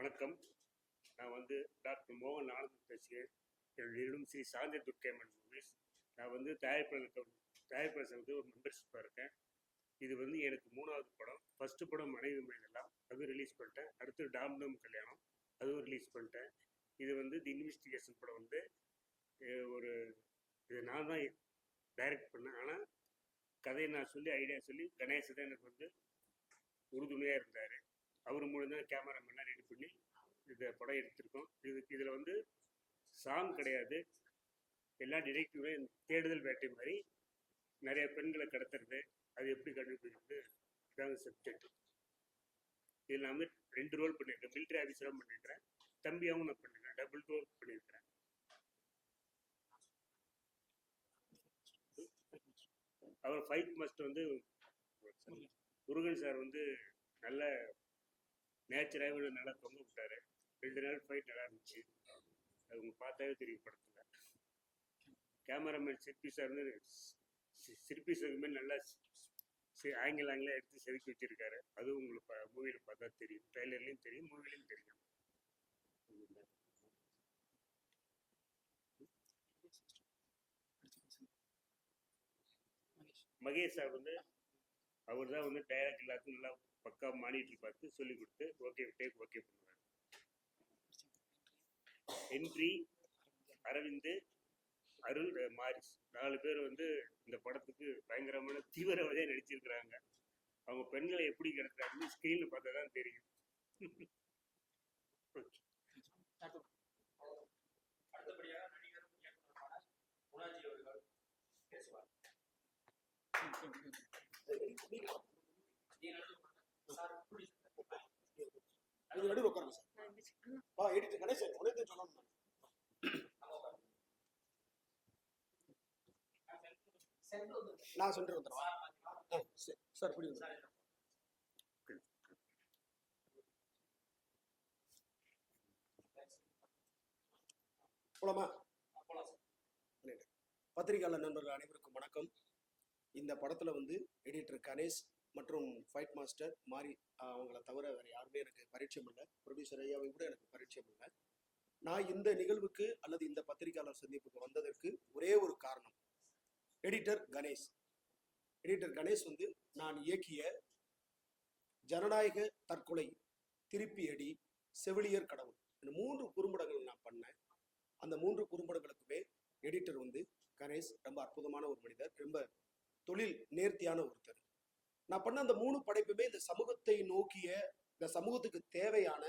வணக்கம். நான் வந்து டாக்டர் மோகன் ஆனந்த் பேசுகிறேன். என்னுடைய ஸ்ரீ சாந்தி துர்க்கேமன் மூவிஸ் நான் வந்து தயாரிப்பாளர் தயாரிப்பாளர் வந்து ஒரு மெம்பர்ஷிப்பாக இருக்கேன். இது வந்து எனக்கு மூணாவது படம். ஃபஸ்ட்டு படம் மனைவி மனிதெல்லாம். அதுவும் ரிலீஸ் பண்ணிட்டேன். அடுத்து டாம்டம் கல்யாணம். அதுவும் ரிலீஸ் பண்ணிட்டேன். இது வந்து தி இன்வெஸ்டிகேஷன் படம் வந்து ஒரு இது நான் தான் டைரக்ட் பண்ணேன். ஆனால் கதையை நான் சொல்லி ஐடியா சொல்லி கணேஷ் தான் எனக்கு வந்து உறுதுணையாக இருந்தார். அவர் மூலம் தான் கேமராமேனாக ரெடி பண்ணி இந்த படம் எடுத்திருக்கோம். இதுக்கு இதில் வந்து சாங் கிடையாது. எல்லா டிடெக்டிவும் தேடுதல் வேட்டை மாதிரி நிறைய பெண்களை கடத்துறது அது எப்படி கண்டுபிடிக்கிறது இதாங்க சப்ஜெக்ட் இதில் நான் வந்து ரெண்டு ரோல் பண்ணியிருக்கேன். மிலிட்ரி ஆஃபீஸராகவும் பண்ணியிருக்கிறேன். தம்பியாகவும் நான் பண்ணியிருக்கேன். டபுள் ரோல் பண்ணியிருக்கிறேன். அவர் ஃபைட் மாஸ்டர் வந்து முருகன் சார் வந்து நல்ல நேச்சராகவே நல்லா தொங்க விட்டாரு. ரெண்டு நாள் ஃபைட் நல்லா இருந்துச்சு. அது உங்களுக்கு பார்த்தாவே தெரியும் படத்தில். கேமராமேன் சிற்பி சார் வந்து சி- சிற்பி சார் மாதிரி நல்லா சி- ஆங்கிள் ஆங்கிலாக எடுத்து செதுக்கி வச்சிருக்காரு. அதுவும் உங்களுக்கு மூவியில் பார்த்தா தெரியும். ட்ரெய்லர்லையும் தெரியும் மூவிலையும் தெரியும். மகேஷ் சார் வந்து அவர் தான் வந்து டைரக்ட் எல்லாத்துக்கும் நல்லா பக்கா மானிட்டர் பார்த்து சொல்லி கொடுத்து ஓகே டேக் ஓகே பண்ணுவார். Henry Aravind Arul Maurice. நாலு பேர் வந்து இந்த படத்துக்கு பயங்கரமான தீவிரவாதியாக நடிச்சிருக்கிறாங்க. அவங்க பெண்களை எப்படி கிடக்குறாங்கன்னு ஸ்க்ரீனில் பார்த்தா தான் தெரியும். ஓகே நடிகரும் இயக்குனருமான குணாஜி அவர்கள் பேசுவார் நீ நடுவுல உட்காரு. சார் இப்படி அது நடுவில் உட்காருங்க சார். ஆ. எடிட்டு கணேசன் உனக்கு சொல்லணும் நான். சென்று வந்துடுவா சார். சார் போலாமா? பத்திரிகையாளர் நண்பர்கள் அனைவருக்கும் வணக்கம். இந்த படத்துல வந்து எடிட்டர் கணேஷ் மற்றும் ஃபைட் மாஸ்டர் மாரி அவங்கள தவிர வேறு யாருமே எனக்கு பரிச்சயம் இல்லை. ப்ரொடியூசர் ஐயாவை கூட எனக்கு பரிச்சயம் இல்லை. நான் இந்த நிகழ்வுக்கு அல்லது இந்த பத்திரிகையாளர் சந்திப்புக்கு வந்ததற்கு ஒரே ஒரு காரணம். எடிட்டர் கணேஷ். எடிட்டர் கணேஷ் வந்து நான் இயக்கிய ஜனநாயக தற்கொலை திருப்பி அடி செவிலியர் கடவுள். இந்த மூன்று குறும்படங்கள் நான் பண்ணேன். அந்த மூன்று குறும்படங்களுக்குமே எடிட்டர் வந்து கணேஷ் ரொம்ப அற்புதமான ஒரு மனிதர் ரொம்ப தொழில் நேர்த்தியான ஒருத்தர். நான் பண்ண அந்த மூணு படைப்புமே இந்த சமூகத்தை நோக்கிய இந்த சமூகத்துக்கு தேவையான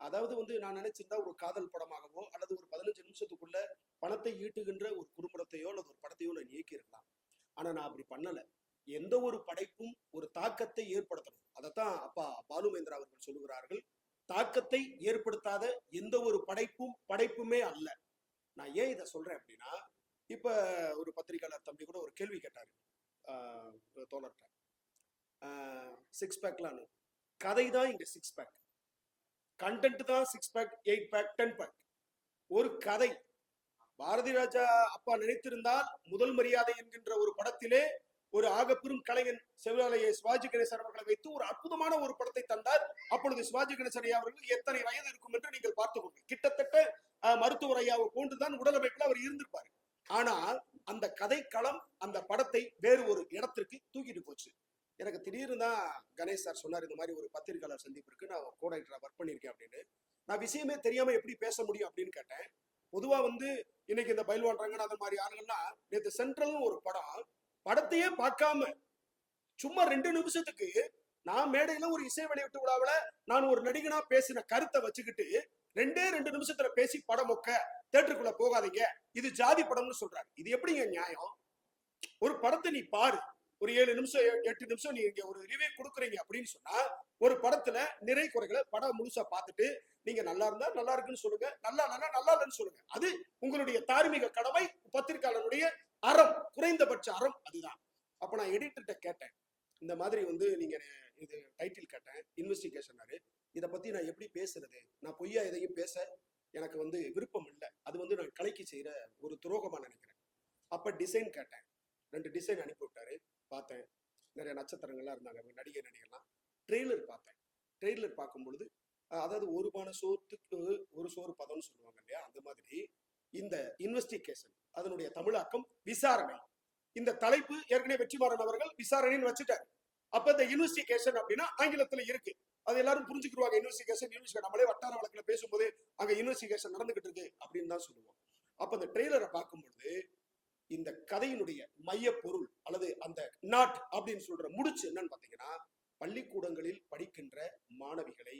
அதாவது வந்து நான் நினைச்சிருந்தா ஒரு காதல் படமாகவோ அல்லது ஒரு பதினஞ்சு நிமிஷத்துக்குள்ள பணத்தை ஈட்டுகின்ற ஒரு குறும்படத்தையோ அல்லது ஒரு படத்தையோ நான் இயக்கியிருக்கலாம். ஆனா நான் அப்படி பண்ணல. எந்த ஒரு படைப்பும் ஒரு தாக்கத்தை ஏற்படுத்தணும். அதைத்தான் அப்பா பாலுமேந்திரா அவர்கள் சொல்லுகிறார்கள். தாக்கத்தை ஏற்படுத்தாத எந்த ஒரு படைப்பும் படைப்புமே அல்ல. நான் ஏன் இதை சொல்றேன் அப்படின்னா இப்ப ஒரு பத்திரிகையாளர் தம்பி கூட ஒரு கேள்வி கேட்டாரு. ஆஹ் தோழர்கிட்ட. சிக்ஸ் பேக்லாம் கதை தான் இங்க சிக்ஸ் பேக் கண்டென்ட் தான் six pack eight pack ten pack ஒரு கதை. பாரதி ராஜா அப்பா நினைத்திருந்தால் முதல் மரியாதை என்கின்ற ஒரு படத்திலே ஒரு ஆகப்பெரும் கலைஞன் செவிலாலய சிவாஜி கணேசன் அவர்களை வைத்து ஒரு அற்புதமான ஒரு படத்தை தந்தார். அப்பொழுது சிவாஜி கணேசன் ஐயா அவர்கள் எத்தனை வயது இருக்கும் என்று நீங்கள் பார்த்துக் கிட்டத்தட்ட மருத்துவர் ஐயாவை போன்றுதான் உடல் அமைப்பில் அவர் இருந்திருப்பார். ஆனால் அந்த கதைக்களம் அந்த படத்தை வேறு ஒரு இடத்திற்கு தூக்கிட்டு போச்சு. எனக்கு திடீர்னு தான் கணேஷ் சார் சொன்னார் இந்த மாதிரி ஒரு பத்திரிகையாளர் இருக்கு. நான் கோடைட்டரா ஒர்க் பண்ணியிருக்கேன் அப்படின்னு. நான் விஷயமே தெரியாம எப்படி பேச முடியும் அப்படின்னு கேட்டேன். பொதுவா வந்து இன்னைக்கு இந்த பயில்வான் ரங்கநாதன் மாதிரி ஆளுங்கள்லாம் நேற்று சென்ட்ரல்னு ஒரு படம் படத்தையே பார்க்காம சும்மா ரெண்டு நிமிஷத்துக்கு நான் மேடையில ஒரு இசை வெளியிட்டு விழாவில் நான் ஒரு நடிகனா பேசின கருத்தை வச்சுக்கிட்டு ரெண்டே ரெண்டு நிமிஷத்துல பேசி படம் மொக்க தேட்டருக்குள்ள போகாதீங்க. இது ஜாதி படம்னு சொல்றாரு. இது எப்படிங்க நியாயம்? ஒரு படத்தை நீ பாரு. ஒரு ஏழு நிமிஷம் எ- எட்டு நிமிஷம் நீங்க ஒரு ரிவ்யூ கொடுக்குறீங்க அப்படின்னு சொன்னா ஒரு படத்துல நிறை குறைகளை படம் முழுசா பார்த்துட்டு நீங்க நல்லா இருந்தா நல்லா இருக்குன்னு சொல்லுங்க நல்லா இல்லைன்னா நல்லா இல்லைன்னு சொல்லுங்க. அது உங்களுடைய தார்மீக கடமை பத்திரிகையாளருடைய அறம் குறைந்தபட்ச அறம் அதுதான். அப்ப நான் எடிட்டர்கிட்ட கேட்டேன். இந்த மாதிரி வந்து நீங்க இது டைட்டில் கேட்டேன் இன்வெஸ்டிகேஷனாரு இதை பத்தி நான் எப்படி பேசுறது? நான் பொய்யா எதையும் பேச எனக்கு வந்து விருப்பம் இல்லை. அது வந்து நான் கலைக்கு செய்யற ஒரு துரோகமா நினைக்கிறேன். அப்ப டிசைன் கேட்டேன். ரெண்டு டிசைன் அனுப்பி விட்டாரு பார்த்தேன். நிறைய நட்சத்திரங்கள்லாம் இருந்தாங்க. நடிகை நடிகர்லாம் ட்ரெய்லர் பார்த்தேன். ட்ரெய்லர் பார்க்கும் பொழுது அதாவது ஒரு பான சோத்துக்கு ஒரு சோறு பதம்னு சொல்லுவாங்க இல்லையா? அந்த மாதிரி இந்த இன்வெஸ்டிகேஷன் அதனுடைய தமிழாக்கம் விசாரணை. இந்த தலைப்பு ஏற்கனவே வெற்றிமாறன் அவர்கள் விசாரணைன்னு வச்சுட்டாரு. அப்ப இந்த இன்வெஸ்டிகேஷன் அப்படின்னா ஆங்கிலத்துல இருக்கு. அது எல்லாரும் புரிஞ்சுக்கிடுவாங்க. இன்வெஸ்டிகேஷன் இன்வெஸ்டிகேஷன் நம்மளே வட்டார வழக்குல பேசும்போது அங்க இன்வெஸ்டிகேஷன் நடந்துகிட்டு இருக்கு அப்படின்னு தான் சொல்லுவோம். அப்ப இந்த ட்ரெய்லரை பார்க்கும்பொழுது இந்த கதையினுடைய மைய பொருள் அல்லது அந்த நாட் அப்படின்னு சொல்ற முடிச்சு என்னன்னு பாத்தீங்கன்னா பள்ளிக்கூடங்களில் படிக்கின்ற மாணவிகளை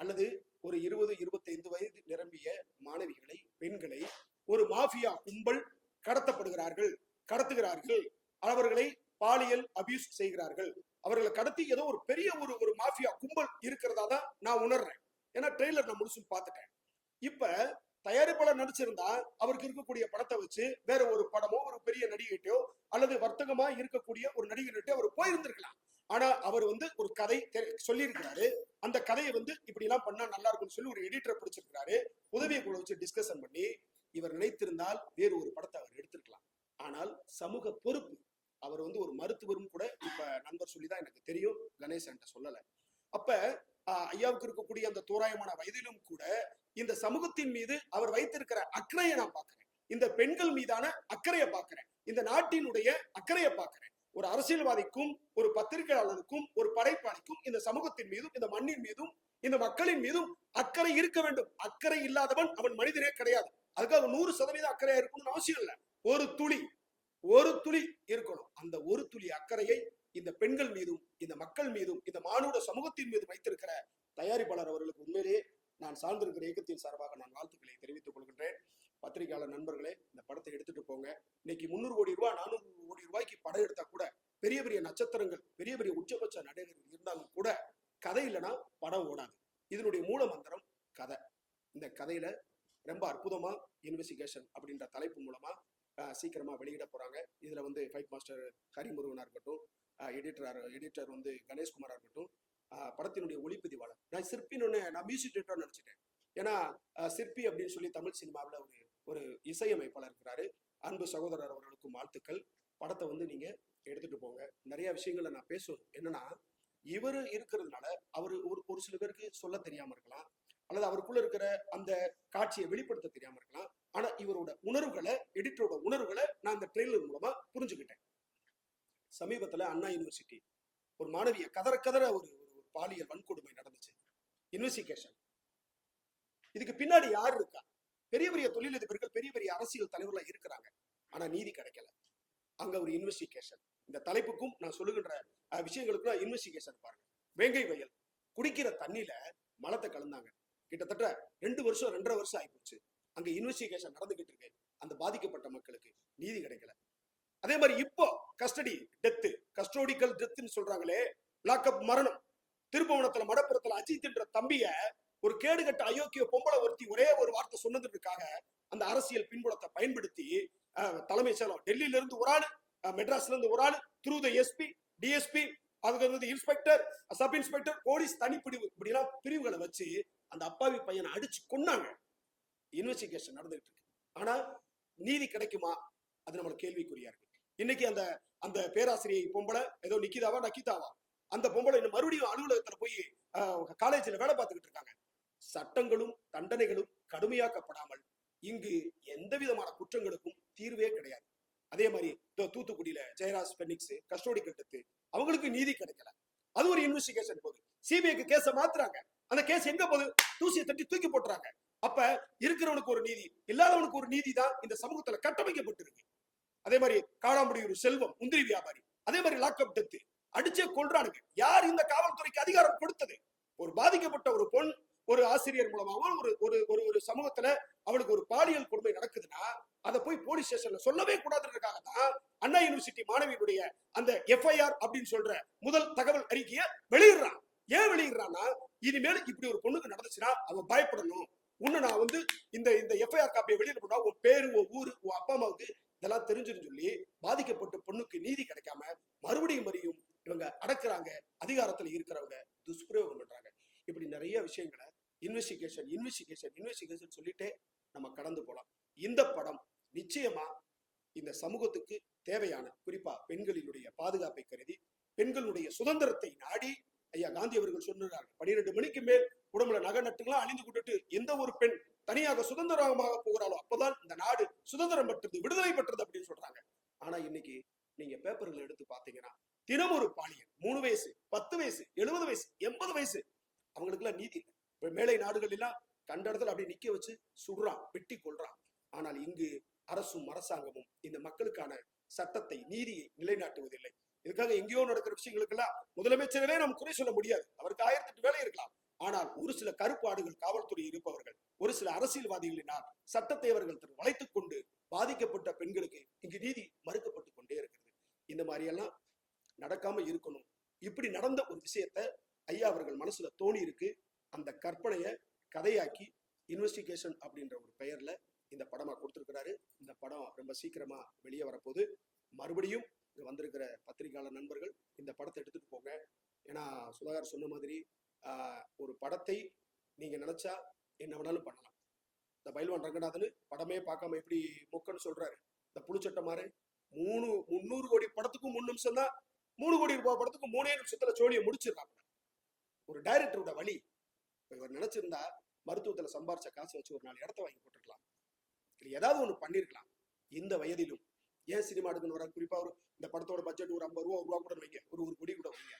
அல்லது ஒரு இருபது இருபத்தைந்து வயது நிரம்பிய மாணவிகளை பெண்களை ஒரு மாஃபியா கும்பல் கடத்தப்படுகிறார்கள் கடத்துகிறார்கள். அவர்களை பாலியல் அபியூஸ் செய்கிறார்கள். அவர்களை கடத்தி ஏதோ ஒரு பெரிய ஒரு ஒரு மாஃபியா கும்பல் இருக்கிறதா தான் நான் உணர்றேன். ஏன்னா ட்ரெய்லர் நான் முழுசும் பார்த்துட்டேன். இப்ப தயாரிப்பாளர் நடிச்சிருந்தா அவருக்கு இருக்கக்கூடிய படத்தை வச்சு வேற ஒரு படமோ ஒரு பெரிய நடிகைட்டையோ அல்லது வர்த்தகமா இருக்கக்கூடிய ஒரு நடிகர்கிட்ட அவர் போயிருந்திருக்கலாம். ஆனா அவர் வந்து ஒரு கதை தெ- சொல்லியிருக்கிறாரு. அந்த கதையை வந்து இப்படி எல்லாம் பண்ணா நல்லா இருக்கும்னு சொல்லி ஒரு எடிட்டரை பிடிச்சிருக்கிறாரு. உதவியை கூட வச்சு டிஸ்கஷன் பண்ணி இவர் நினைத்திருந்தால் வேறு ஒரு படத்தை அவர் எடுத்திருக்கலாம். ஆனால் சமூக பொறுப்பு அவர் வந்து ஒரு மருத்துவரும் கூட இப்ப நண்பர் சொல்லிதான் எனக்கு தெரியும். கணேசன் சொல்லல. அப்ப ஐயாவுக்கு இருக்கக்கூடிய அந்த தோராயமான வயதிலும் கூட இந்த சமூகத்தின் மீது அவர் வைத்திருக்கிற அக்கறையை நான் பார்க்கிறேன். இந்த பெண்கள் மீதான அக்கறையை பார்க்கிறேன். இந்த நாட்டினுடைய அக்கறையை பார்க்கிறேன். ஒரு அரசியல்வாதிக்கும் ஒரு பத்திரிகையாளருக்கும் ஒரு படைப்பாளிக்கும் இந்த சமூகத்தின் மீதும் இந்த மண்ணின் மீதும் இந்த மக்களின் மீதும் அக்கறை இருக்க வேண்டும். அக்கறை இல்லாதவன் அவன் மனிதனே கிடையாது. அதுக்காக நூறு சதவீதம் அக்கறையா இருக்கணும்னு அவசியம் இல்லை. ஒரு துளி ஒரு துளி இருக்கணும். அந்த ஒரு துளி அக்கறையை இந்த பெண்கள் மீதும் இந்த மக்கள் மீதும் இந்த மானுட மீது வைத்திருக்கிற தயாரிப்பாளர் அவர்களுக்கு உண்மையிலேயே நான் சார்ந்திருக்கிற இயக்கத்தின் சார்பாக நான் வாழ்த்துக்களை தெரிவித்துக் கொள்கின்றேன். பத்திரிகையாளர் நண்பர்களே இந்த படத்தை எடுத்துட்டு போங்க. இன்னைக்கு முந்நூறு கோடி ரூபாய் நானூறு கோடி ரூபாய்க்கு படம் எடுத்தா கூட பெரிய பெரிய நட்சத்திரங்கள் பெரிய பெரிய உச்சபட்ச நடிகர்கள் இருந்தாலும் கூட கதை இல்லைன்னா படம் ஓடாது. இதனுடைய மூல மந்திரம் கதை. இந்த கதையில ரொம்ப அற்புதமா இன்வெஸ்டிகேஷன் அப்படின்ற தலைப்பு மூலமா சீக்கிரமா வெளியிட போறாங்க. இதுல வந்து ஃபைட் மாஸ்டர் ஹரிமுருகனா இருக்கட்டும் எடிட்டர் எடிட்டர் வந்து கணேஷ்குமாரா இருக்கட்டும் படத்தினுடைய ஒளிப்பதிவாளர். நான் சிற்பின்னு நான் மியூசிக் டேரக்டர் நினைச்சிட்டேன் ஏன்னா சிற்பி அப்படின்னு சொல்லி தமிழ் சினிமாவில் ஒரு ஒரு இசையமைப்பாளர் இருக்கிறாரு. அன்பு சகோதரர் அவர்களுக்கும் வாழ்த்துக்கள். படத்தை வந்து நீங்க எடுத்துட்டு போங்க. நிறைய விஷயங்களை நான் பேசணும் என்னன்னா இவர் இருக்கிறதுனால அவர் ஒரு ஒரு சில பேருக்கு சொல்ல தெரியாம இருக்கலாம். அல்லது அவருக்குள்ள இருக்கிற அந்த காட்சியை வெளிப்படுத்த தெரியாம இருக்கலாம். ஆனா இவரோட உணர்வுகளை எடிட்டரோட உணர்வுகளை நான் இந்த ட்ரெய்லர் மூலமா புரிஞ்சுக்கிட்டேன். சமீபத்துல அண்ணா யூனிவர்சிட்டி ஒரு மாணவியை கதற கதற ஒரு பாலியல் வன்கொடுமை நடந்துச்சு. இன்வெஸ்டிகேஷன் இதுக்கு பின்னாடி யார் இருக்கா? பெரிய பெரிய தொழிலதிபர்கள் பெரிய பெரிய அரசியல் தலைவர்களாக இருக்கிறாங்க. ஆனா நீதி கிடைக்கல. அங்க ஒரு இன்வெஸ்டிகேஷன் இந்த தலைப்புக்கும் நான் சொல்லுகின்ற விஷயங்களுக்கும் இன்வெஸ்டிகேஷன் பாருங்க. வேங்கை வயல். குடிக்கிற தண்ணியில மலத்தை கலந்தாங்க. கிட்டத்தட்ட ரெண்டு வருஷம் ரெண்டரை வருஷம் ஆயிப்போச்சு. அங்க இன்வெஸ்டிகேஷன் நடந்துகிட்டு இருக்கு. அந்த பாதிக்கப்பட்ட மக்களுக்கு நீதி கிடைக்கல. அதே மாதிரி இப்போ கஸ்டடி டெத்து கஸ்டோடிக்கல் டெத்துன்னு சொல்றாங்களே லாக்அப் மரணம். திருப்பவனத்துல மடப்புறத்துல அஜித்ன்ற தம்பிய ஒரு கேடுகட்ட அயோக்கிய பொம்பளை ஒருத்தி ஒரே ஒரு வார்த்தை சொன்னதுக்காக அந்த அரசியல் பின்புலத்தை பயன்படுத்தி அஹ், தலைமைச் செயலம் டெல்லியில இருந்து ஒரு ஆளு அஹ், மெட்ராஸ்ல இருந்து ஒரு ஆள் த்ரூ த எஸ்பி டிஎஸ்பி அதுக்கு வந்து இன்ஸ்பெக்டர் சப் இன்ஸ்பெக்டர் போலீஸ் தனிப்பிரிவு இப்படிலாம் பிரிவுகளை வச்சு அந்த அப்பாவி பையனை அடிச்சு கொன்னாங்க. இன்வெஸ்டிகேஷன் நடந்துகிட்டு இருக்கு. ஆனா நீதி கிடைக்குமா? அது நம்மளுக்கு கேள்விக்குறியா இருக்கு. இன்னைக்கு அந்த அந்த பேராசிரியை பொம்பளை ஏதோ நிக்கிதாவா நக்கிதாவா? அந்த பொம்பளை இன்னும் மறுபடியும் அலுவலகத்துல போய் காலேஜ்ல வேலை பார்த்துக்கிட்டு இருக்காங்க. சட்டங்களும் தண்டனைகளும் கடுமையாக்கப்படாமல் இங்கு எந்த விதமான குற்றங்களுக்கும் தீர்வே கிடையாது. அதே மாதிரி இதோ தூத்துக்குடியில ஜெயராஜ் பெனிக்ஸ் கஸ்டோடி கட்டத்து அவங்களுக்கு நீதி கிடைக்கல. அது ஒரு இன்வெஸ்டிகேஷன் போகுது சிபிஐக்கு கேஸ மாத்துறாங்க. அந்த கேஸ் எங்க போகுது? தூசியை தட்டி தூக்கி போட்டுறாங்க. அப்ப இருக்கிறவனுக்கு ஒரு நீதி இல்லாதவனுக்கு ஒரு நீதி தான் இந்த சமூகத்துல கட்டமைக்கப்பட்டிருக்கு. அதே மாதிரி காளாம்படி ஒரு செல்வம் முந்திரி வியாபாரி. அதே மாதிரி லாக்அப் டெத்து அடிச்சே கொள்றானுங்க யார் இந்த காவல்துறைக்கு அதிகாரம் கொடுத்தது? ஒரு பாதிக்கப்பட்ட ஒரு பொண் ஒரு ஆசிரியர் மூலமாவோ ஒரு ஒரு ஒரு ஒரு சமூகத்துல அவளுக்கு ஒரு பாலியல் கொடுமை நடக்குதுன்னா அதை போய் போலீஸ் ஸ்டேஷன்ல சொல்லவே கூடாதுன்றதுக்காக தான் அண்ணா யூனிவர்சிட்டி மாணவியினுடைய அந்த எஃப்ஐஆர் அப்படின்னு சொல்ற முதல் தகவல் அறிக்கையை வெளியிடுறான். ஏன் வெளியிடுறான்னா இனிமேல் இப்படி ஒரு பொண்ணுக்கு நடந்துச்சுன்னா அவன் பயப்படணும். உன்னை நான் வந்து இந்த இந்த எஃப்ஐஆர் காப்பியை வெளியிட போனா உன் பேரு உன் ஊரு உன் அப்பா அம்மாவுக்கு இதெல்லாம் தெரிஞ்சுன்னு சொல்லி பாதிக்கப்பட்ட பொண்ணுக்கு நீதி கிடைக்காம மறுபடியும் மறியும். இவங்க அடக்குறாங்க அதிகாரத்துல இருக்கிறவங்க துஷ்பிரயோகம் பண்றாங்க. இப்படி நிறைய விஷயங்களை இன்வெஸ்டிகேஷன் இன்வெஸ்டிகேஷன் இன்வெஸ்டிகேஷன் சொல்லிட்டே நம்ம கடந்து போலாம். இந்த படம் நிச்சயமா இந்த சமூகத்துக்கு தேவையான குறிப்பா பெண்களினுடைய பாதுகாப்பை கருதி பெண்களுடைய சுதந்திரத்தை நாடி ஐயா காந்தி அவர்கள் சொன்னார்கள் பன்னிரெண்டு மணிக்கு மேல் உடம்புல நகை நட்டுங்களாம் அணிந்து கொண்டுட்டு எந்த ஒரு பெண் தனியாக சுதந்திரமாக போகிறாளோ அப்பதான் இந்த நாடு சுதந்திரம் பெற்றது விடுதலை பெற்றது அப்படின்னு சொல்றாங்க. ஆனா இன்னைக்கு நீங்க பேப்பர்களை எடுத்து பாத்தீங்கன்னா தினம் ஒரு பாலியல். மூணு வயசு பத்து வயசு எழுபது வயசு எண்பது வயசு. அவங்களுக்கு எல்லாம் நீதி இல்லை. இப்ப மேலை நாடுகள் எல்லாம் கண்ட இடத்துல அப்படி நிக்க வச்சு சுடுறான் வெட்டி கொள்றான் ஆனால் இங்கு அரசும் அரசாங்கமும் இந்த மக்களுக்கான சட்டத்தை நீதியை நிலைநாட்டுவதில்லை. இதுக்காக எங்கேயோ நடக்கிற விஷயங்களுக்கெல்லாம் முதலமைச்சரவே நாம் குறை சொல்ல முடியாது. அவருக்கு ஆயிரத்தி எட்டு வேலை இருக்கலாம். ஆனால் ஒரு சில கருப்பாடுகள் காவல்துறை இருப்பவர்கள் ஒரு சில அரசியல்வாதிகளினால் சட்டத்தை அவர்கள் வளைத்துக் கொண்டு பாதிக்கப்பட்ட பெண்களுக்கு இங்கு நீதி மறுக்கப்பட்டு கொண்டே இருக்கிறது. இந்த மாதிரி எல்லாம் நடக்காம இருக்கணும். இப்படி நடந்த ஒரு விஷயத்த ஐயா அவர்கள் மனசுல தோணி இருக்கு. அந்த கற்பனையை கதையாக்கி இன்வெஸ்டிகேஷன் அப்படின்ற ஒரு பெயர்ல இந்த படமா கொடுத்துருக்கிறாரு. இந்த படம் ரொம்ப சீக்கிரமா வெளியே வரப்போகுது. மறுபடியும் இங்க வந்திருக்கிற பத்திரிகையாளர் நண்பர்கள் இந்த படத்தை எடுத்துட்டு போங்க. ஏன்னா சுதாகர் சொன்ன மாதிரி ஆஹ், ஒரு படத்தை நீங்க நினைச்சா என்ன வேணாலும் பண்ணலாம். இந்த பயில்வான் ரங்கநாதன் படமே பார்க்காம எப்படி மொக்கன்னு சொல்றாரு. இந்த புளிச்சட்டை மாதிரி மூணு முந்நூறு கோடி படத்துக்கும் மூணு நிமிஷம் தான் மூணு கோடி ரூபாய் படத்துக்கு மூணே நிமிஷத்துல சோழியை முடிச்சிடறாங்க. ஒரு டைரக்டரோட வழி. இவர் நினைச்சிருந்தா மருத்துவத்துல சம்பாரிச்ச காசு வச்சு ஒரு நாலு இடத்த வாங்கி போட்டுருக்கலாம். இல்லை ஏதாவது ஒண்ணு பண்ணிருக்கலாம். இந்த வயதிலும் ஏன் சினிமா எடுக்கணும் வர குறிப்பா ஒரு இந்த படத்தோட பட்ஜெட் ஒரு ஐம்பது ரூபா ஒரு ரூபா கூட வைங்க. ஒரு ஒரு கோடி கூட வைங்க.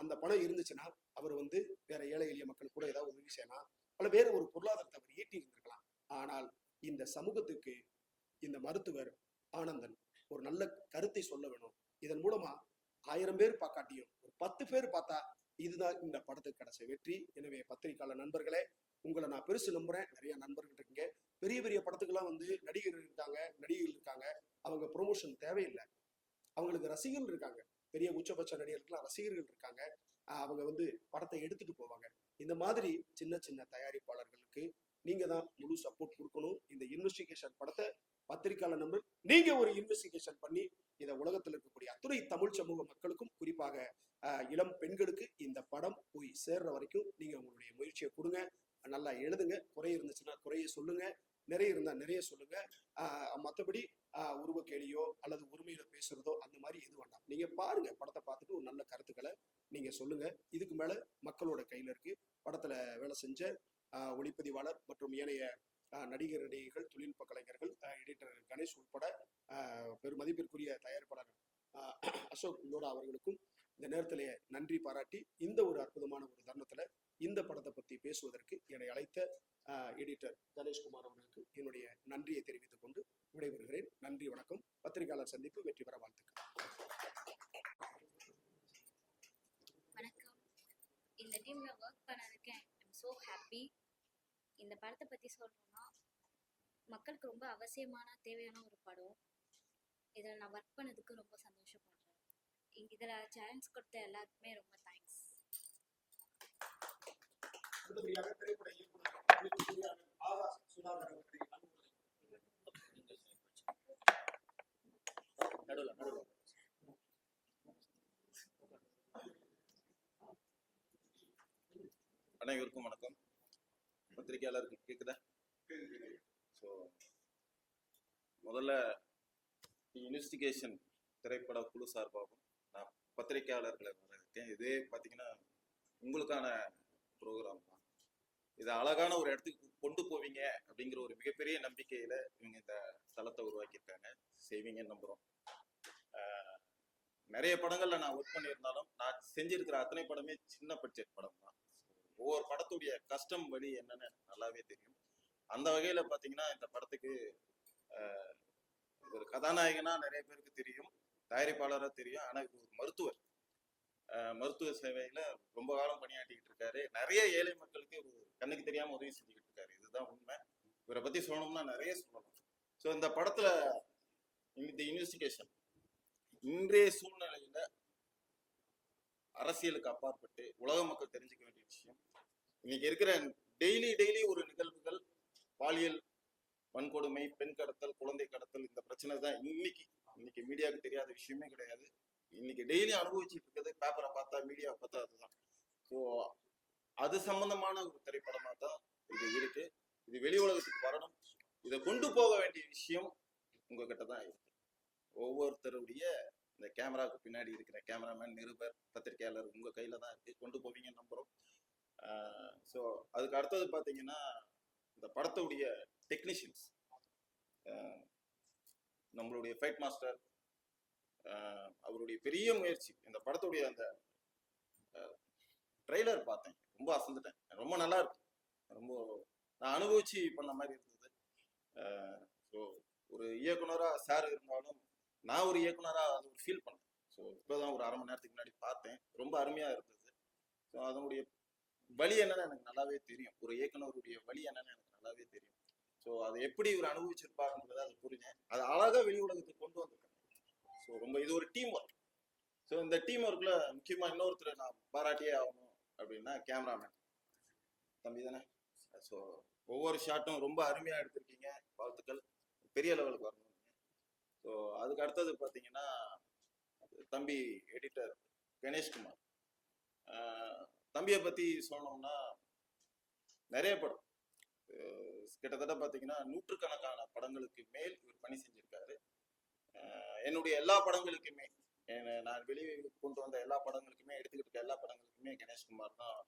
அந்த பணம் இருந்துச்சுன்னா அவர் வந்து வேற ஏழை எளிய மக்கள் கூட ஏதாவது உதவி செய்யலாம். அல்ல வேற ஒரு பொருளாதாரத்தை அவர் ஈட்டி இருந்திருக்கலாம். ஆனால் இந்த சமூகத்துக்கு இந்த மருத்துவர் ஆனந்தன் ஒரு நல்ல கருத்தை சொல்ல வேணும். இதன் மூலமா ஆயிரம் பேர் பார்க்காட்டியும் ஒரு பத்து பேர் பார்த்தா இதுதான் இந்த படத்துக்கு கிடைச்ச வெற்றி. எனவே பத்திரிகையாளர் நண்பர்களே உங்களை நான் பெருசு நம்புறேன். நிறைய நண்பர்கள் இருக்கீங்க. பெரிய பெரிய படத்துக்கெல்லாம் வந்து நடிகர் இருக்காங்க நடிகைகள் இருக்காங்க. அவங்க ப்ரொமோஷன் தேவையில்லை. அவங்களுக்கு ரசிகர்கள் இருக்காங்க. பெரிய உச்சபட்ச நடிகர்களுக்குலாம் ரசிகர்கள் இருக்காங்க. அவங்க வந்து படத்தை எடுத்துட்டு போவாங்க. இந்த மாதிரி சின்ன சின்ன தயாரிப்பாளர்களுக்கு நீங்க தான் முழு சப்போர்ட் கொடுக்கணும். இந்த இன்வெஸ்டிகேஷன் படத்தை பத்திரிகையாளர் நம்பர் நீங்க ஒரு இன்வெஸ்டிகேஷன் பண்ணி இதை உலகத்தில் இருக்கக்கூடிய அத்துணை தமிழ் சமூக மக்களுக்கும் குறிப்பாக இளம் பெண்களுக்கு இந்த படம் போய் சேர்ற வரைக்கும் நீங்க உங்களுடைய முயற்சியை கொடுங்க. நல்லா எழுதுங்க. குறை இருந்துச்சுன்னா குறைய சொல்லுங்க. நிறைய இருந்தா நிறைய சொல்லுங்க. மற்றபடி உருவ கேளியோ அல்லது உரிமையில பேசுறதோ அந்த மாதிரி எது வேண்டாம். நீங்க பாருங்க. படத்தை பார்த்துட்டு ஒரு நல்ல கருத்துக்களை நீங்க சொல்லுங்க. இதுக்கு மேல மக்களோட கையில இருக்கு. படத்துல வேலை செஞ்ச ஒளிப்பதிவாளர் மற்றும் ஏனைய நடிகர் நடிகைகள் தொழில்நுட்ப கலைஞர்கள் எடிட்டர் கணேஷ் உட்பட பெருமதிப்பிற்குரிய தயாரிப்பாளர்கள் அசோக் லோடா அவர்களுக்கும் இந்த நேரத்திலேயே நன்றி பாராட்டி இந்த ஒரு அற்புதமான ஒரு தருணத்துல இந்த படத்தை பத்தி பேசுவதற்கு என்னை அழைத்த எடிட்டர் கணேஷ்குமார் அவர்களுக்கு என்னுடைய நன்றியை தெரிவித்துக் கொண்டு விடைபெறுகிறேன். நன்றி வணக்கம். பத்திரிகையாளர் சந்திப்பு வெற்றி பெற வாழ்த்துக்கள். வணக்கம். இந்த டீம்ல ஒர்க் பண்ணதுக்கு ஐம் ஸோ ஹாப்பி இந்த படத்தை பத்தி சொல்லணும்னா மக்களுக்கு ரொம்ப அவசியமான தேவையான ஒரு படம். இதில் நான் ஒர்க் பண்ணதுக்கு ரொம்ப சந்தோஷப்படுறேன். இங்க இதில் சான்ஸ் கொடுத்த எல்லாருக்குமே ரொம்ப தேங்க்ஸ் நடுவில் நடுவில் அனைவருக்கும் வணக்கம். பத்திரிகையாளருக்கு கேட்குதா ஸோ முதல்ல இன்வெஸ்டிகேஷன் திரைப்பட குழு சார்பாகவும் நான் பத்திரிகையாளர்களை வரவேற்கேன். இதே பார்த்தீங்கன்னா உங்களுக்கான ப்ரோக்ராம் தான். இதை அழகான ஒரு இடத்துக்கு கொண்டு போவீங்க அப்படிங்கிற ஒரு மிகப்பெரிய நம்பிக்கையில் இவங்க இந்த தளத்தை உருவாக்கியிருக்காங்க. செய்வீங்கன்னு நம்புகிறோம் நிறைய படங்கள்ல நான் ஒர்க் பண்ணியிருந்தாலும் நான் செஞ்சிருக்கிற அத்தனை படமே சின்ன பட்ஜெட் படம் தான். ஒவ்வொரு படத்துடைய கஷ்டம் வழி என்னன்னு நல்லாவே தெரியும். அந்த வகையில பாத்தீங்கன்னா இந்த படத்துக்கு ஒரு கதாநாயகனா நிறைய பேருக்கு தெரியும் தயாரிப்பாளராக தெரியும். ஆனா இது ஒரு மருத்துவர். மருத்துவ சேவையில ரொம்ப காலம் பணியாற்றிக்கிட்டு இருக்காரு. நிறைய ஏழை மக்களுக்கு ஒரு கண்ணுக்கு தெரியாம உதவி செஞ்சுக்கிட்டு இருக்காரு. இதுதான் உண்மை. இவரை பத்தி சொல்லணும்னா நிறைய சொல்லணும். ஸோ இந்த படத்துல இந்த இன்வெஸ்டிகேஷன் இன்றைய சூழ்நிலையில அரசியலுக்கு அப்பாற்பட்டு உலக மக்கள் தெரிஞ்சுக்க வேண்டிய விஷயம். இன்னைக்கு இருக்கிற டெய்லி டெய்லி ஒரு நிகழ்வுகள் பாலியல் வன்கொடுமை பெண் கடத்தல் குழந்தை கடத்தல் இந்த பிரச்சனை தான் இன்னைக்கு. இன்னைக்கு மீடியாவுக்கு தெரியாத விஷயமே கிடையாது. இன்னைக்கு டெய்லி அனுபவிச்சுட்டு இருக்கிறது பேப்பரை பார்த்தா மீடியாவை பார்த்தா அதுதான். ஸோ அது சம்பந்தமான ஒரு திரைப்படமாக தான் இது இருக்கு. இது வெளி உலகத்துக்கு வரணும். இதை கொண்டு போக வேண்டிய விஷயம் உங்ககிட்ட தான் இருக்கு. ஒவ்வொருத்தருடைய இந்த கேமராவுக்கு பின்னாடி இருக்கிற கேமராமேன் நிருபர் பத்திரிகையாளர் உங்க கையில தான் இருக்கு. கொண்டு போவீங்கன்னு நம்புறோம். ஸோ அதுக்கு அடுத்தது பார்த்தீங்கன்னா இந்த படத்துடைய டெக்னீஷியன்ஸ் நம்மளுடைய ஃபைட் மாஸ்டர் அவருடைய பெரிய முயற்சி இந்த படத்துடைய அந்த ட்ரெய்லர் பார்த்தேன். ரொம்ப அசந்துட்டேன். ரொம்ப நல்லா இருக்கு. ரொம்ப நான் அனுபவிச்சு பண்ண மாதிரி இருந்தது. ஸோ ஒரு இயக்குனராக சார் இருந்தாலும் நான் ஒரு இயக்குனராக அது ஒரு ஃபீல் பண்ணேன். ஸோ இப்போதான் ஒரு அரை மணி நேரத்துக்கு முன்னாடி பார்த்தேன். ரொம்ப அருமையாக இருந்தது. ஸோ அதனுடைய வழி என்னன்னு எனக்கு நல்லாவே தெரியும். ஒரு இயக்குனருடைய வழி என்னன்னு எனக்கு நல்லாவே தெரியும். ஸோ அதை எப்படி இவர் அனுபவிச்சிருப்பாருன்றதை அது புரிஞ்சேன். அது அழகாக வெளி உலகத்துக்கு கொண்டு வந்திருக்காங்க ஸோ ரொம்ப இது ஒரு டீம் ஒர்க் ஸோ இந்த டீம் ஒர்க்கில் முக்கியமாக இன்னொருத்தர் நான் பாராட்டியே ஆகணும் அப்படின்னா கேமராமேன் தம்பி தானே? ஸோ ஒவ்வொரு ஷாட்டும் ரொம்ப அருமையாக எடுத்திருக்கீங்க. வாழ்த்துக்கள். பெரிய லெவலுக்கு வரணும். ஸோ அதுக்கு அடுத்தது பார்த்தீங்கன்னா தம்பி எடிட்டர் கணேஷ்குமார். தம்பியை பற்றி சொன்னோம்னா நிறைய படம். கிட்டத்தட்ட பார்த்தீங்கன்னா நூற்றுக்கணக்கான படங்களுக்கு மேல் இவர் பணி செஞ்சிருக்காரு. என்னுடைய எல்லா படங்களுக்குமே நான் வெளியே கொண்டு வந்த எல்லா படங்களுக்குமே எடுத்துக்கிட்டு இருக்க எல்லா படங்களுக்குமே கணேஷ்குமார் தான்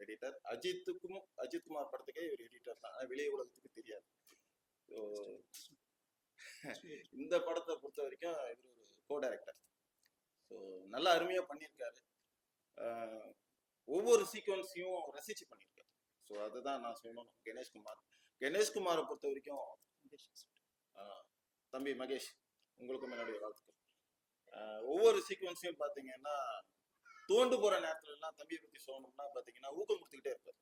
எடிட்டர் அஜித்துக்கும் அஜித் குமார் படத்துக்கே இவர் எடிட்டர் தான். ஆனால் வெளியே உலகத்துக்கு தெரியாது. ஸோ இந்த படத்தை பொறுத்த வரைக்கும் இவர் ஒரு கோ டைரக்டர் ஸோ நல்லா அருமையாக பண்ணியிருக்காரு. ஆஹ் ஒவ்வொரு சீக்வன்ஸையும் ரசிச்சு பண்ணியிருக்காரு. ஸோ அதுதான் நான் சொல்லணும். கணேஷ்குமார். கணேஷ்குமாரை பொறுத்த வரைக்கும் தம்பி மகேஷ் உங்களுக்கும் என்னுடைய வாழ்த்துக்கள். ஒவ்வொரு சீக்வன்ஸையும் பார்த்தீங்கன்னா தோண்டு போற நேரத்துல எல்லாம் தம்பியை பத்தி சொல்லணும்னா பாத்தீங்கன்னா ஊக்கம் கொடுத்துக்கிட்டே இருப்பாரு.